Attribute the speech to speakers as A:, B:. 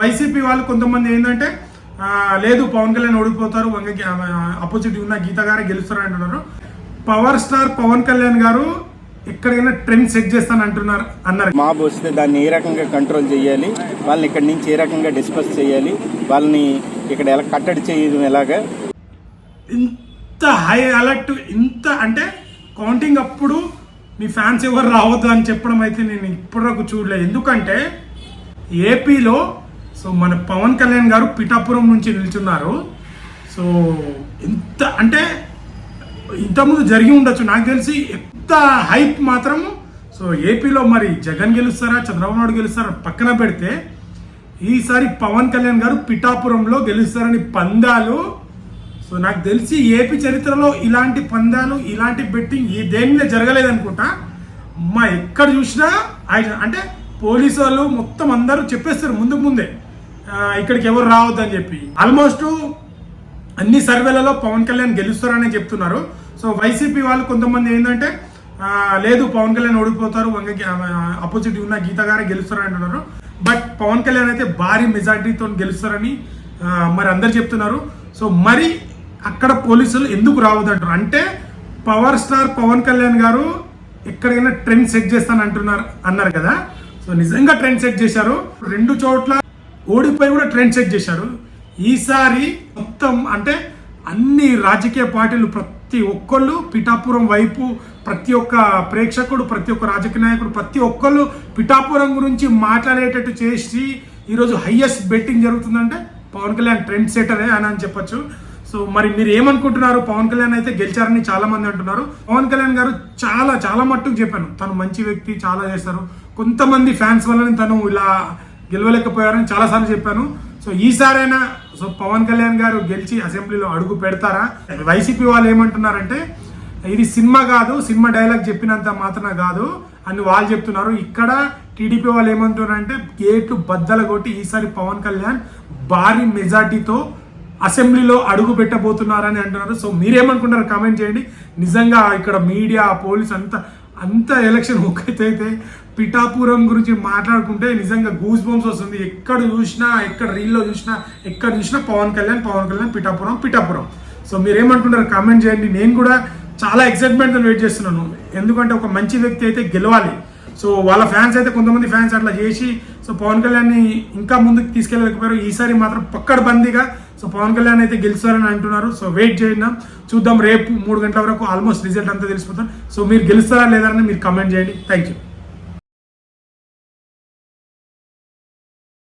A: YCP వాళ్ళు కొంతమంది ఏంటంటే లేదు పవన్ కళ్యాణ్ ఓడిపోతారు వంగకి అపోజిట్ ఉన్న గీత గారే గెలుస్తారు అంటున్నారు పవర్ స్టార్ పవన్ కళ్యాణ్ గారు ఎక్కడికైనా ట్రెండ్ సెట్ చేస్తాను అంటున్నారు అన్నారు.
B: మాబ్ వస్తే దాన్ని ఏ రకంగా కంట్రోల్ చేయాలి? వాళ్ళని ఇక్కడి నుంచి ఏ రకంగా డిస్పస్ చేయాలి? వాళ్ళని ఇక్కడ ఎలా కట్టడి చేయడం ఎలాగా?
A: ఇంత హై అలర్ట్ ఇంత అంటే కౌంటింగ్ అప్పుడు మీ ఫ్యాన్స్ ఎవరు రావద్దు అని చెప్పడం అయితే నేను ఇప్పటివరకు చూడలేదు ఎందుకంటే ఏపీలో సో మన పవన్ కళ్యాణ్ గారు పిఠాపురం నుంచి నిల్చున్నారు. సో ఎంత అంటే ఇంతకుముందు జరిగి ఉండొచ్చు. నాకు తెలిసి ఎంత హైప్ మాత్రం సో ఏపీలో మరి జగన్ గెలుస్తారా చంద్రబాబు నాయుడు గెలుస్తారా పక్కన పెడితే ఈసారి పవన్ కళ్యాణ్ గారు పిఠాపురంలో గెలుస్తారని పందాలు. సో నాకు తెలిసి ఏపీ చరిత్రలో ఇలాంటి పందాలు ఇలాంటి బెట్టింగ్ ఈ దేనినే జరగలేదు అనుకుంటా అమ్మా ఎక్కడ చూసినా ఆయన అంటే పోలీసు వాళ్ళు మొత్తం అందరూ చెప్పేస్తారు ముందుకు ముందే. ఇక్కడికి ఎవరు రావద్దని చెప్పి. ఆల్మోస్ట్ అన్ని సర్వేలలో పవన్ కళ్యాణ్ గెలుస్తారని చెప్తున్నారు. సో వైసీపీ వాళ్ళు కొంతమంది ఏంటంటే లేదు పవన్ కళ్యాణ్ ఓడిపోతారు వంగకి అపోజిట్ ఉన్న గీత గారే గెలుస్తారని అంటున్నారు. బట్ పవన్ కళ్యాణ్ అయితే భారీ మెజార్టీతో గెలుస్తారని మరి అందరు చెప్తున్నారు. సో మరి అక్కడ పోలీసులు ఎందుకు రావద్దంటారు అంటే పవర్ స్టార్ పవన్ కళ్యాణ్ గారు ఎక్కడికైనా ట్రెండ్ సెట్ చేస్తాను అంటున్నారు అన్నారు కదా. సో నిజంగా ట్రెండ్ సెట్ చేశారు. రెండు చోట్ల ఓడిపోయి కూడా ట్రెండ్ సెట్ చేశారు. ఈసారి మొత్తం అంటే అన్ని రాజకీయ పార్టీలు ప్రతి ఒక్కళ్ళు పిఠాపురం వైపు ప్రతి ఒక్క ప్రేక్షకుడు ప్రతి ఒక్క రాజకీయ నాయకుడు ప్రతి ఒక్కళ్ళు పిఠాపురం గురించి మాట్లాడేటట్టు చేసి ఈరోజు హయ్యెస్ట్ బెట్టింగ్ జరుగుతుందంటే పవన్ కళ్యాణ్ ట్రెండ్ సెటరే అని అని చెప్పొచ్చు. సో మరి మీరు ఏమనుకుంటున్నారు? పవన్ కళ్యాణ్ అయితే గెలిచారని చాలా మంది అంటున్నారు. పవన్ కళ్యాణ్ గారు చాలా చాలా మట్టుకు చెప్పాను. తను మంచి వ్యక్తి చాలా చేస్తారు. కొంతమంది ఫ్యాన్స్ వల్లనే తను ఇలా గెలవలేకపోయారని చాలాసార్లు చెప్పాను. సో ఈసారైనా సో పవన్ కళ్యాణ్ గారు గెలిచి అసెంబ్లీలో అడుగు పెడతారా? వైసీపీ వాళ్ళు ఏమంటున్నారంటే ఇది సినిమా కాదు సినిమా డైలాగ్ చెప్పినంత మాత్రమే కాదు అని వాళ్ళు చెప్తున్నారు. ఇక్కడ టీడీపీ వాళ్ళు ఏమంటున్నారంటే గేట్లు బద్దలు కొట్టి ఈసారి పవన్ కళ్యాణ్ భారీ మెజార్టీతో అసెంబ్లీలో అడుగు పెట్టబోతున్నారని అంటున్నారు. సో మీరేమనుకుంటారు కామెంట్ చేయండి. నిజంగా ఇక్కడ మీడియా పోలీస్ అంతా అంత ఎలక్షన్ ఒక్కైతే పిఠాపురం గురించి మాట్లాడుకుంటే నిజంగా గూస్ బోమ్స్ వస్తుంది. ఎక్కడ చూసినా ఎక్కడ రీల్లో చూసినా ఎక్కడ చూసినా పవన్ కళ్యాణ్ పవన్ కళ్యాణ్ పిఠాపురం పిఠాపురం. సో మీరేమనుకుంటారు కామెంట్ చేయండి. నేను కూడా చాలా ఎక్సైట్మెంట్తో వెయిట్ చేస్తున్నాను. ఎందుకంటే ఒక మంచి వ్యక్తి అయితే గెలవాలి. సో వాళ్ళ ఫ్యాన్స్ అయితే కొంతమంది ఫ్యాన్స్ అట్లా చేసి సో పవన్ కళ్యాణ్ని ఇంకా ముందుకు తీసుకెళ్ళలేకపోయారు. ఈసారి మాత్రం పక్కడబందీగా సో పవన్ కళ్యాణ్ అయితే గెలుస్తారని అంటున్నారు. సో వెయిట్ చేయండి చూద్దాం రేపు మూడు గంటల వరకు ఆల్మోస్ట్ రిజల్ట్ అంతా తెలిసిపోతాం సో మీరు గెలుస్తారా లేదా అని మీరు కమెంట్ చేయండి. Thank you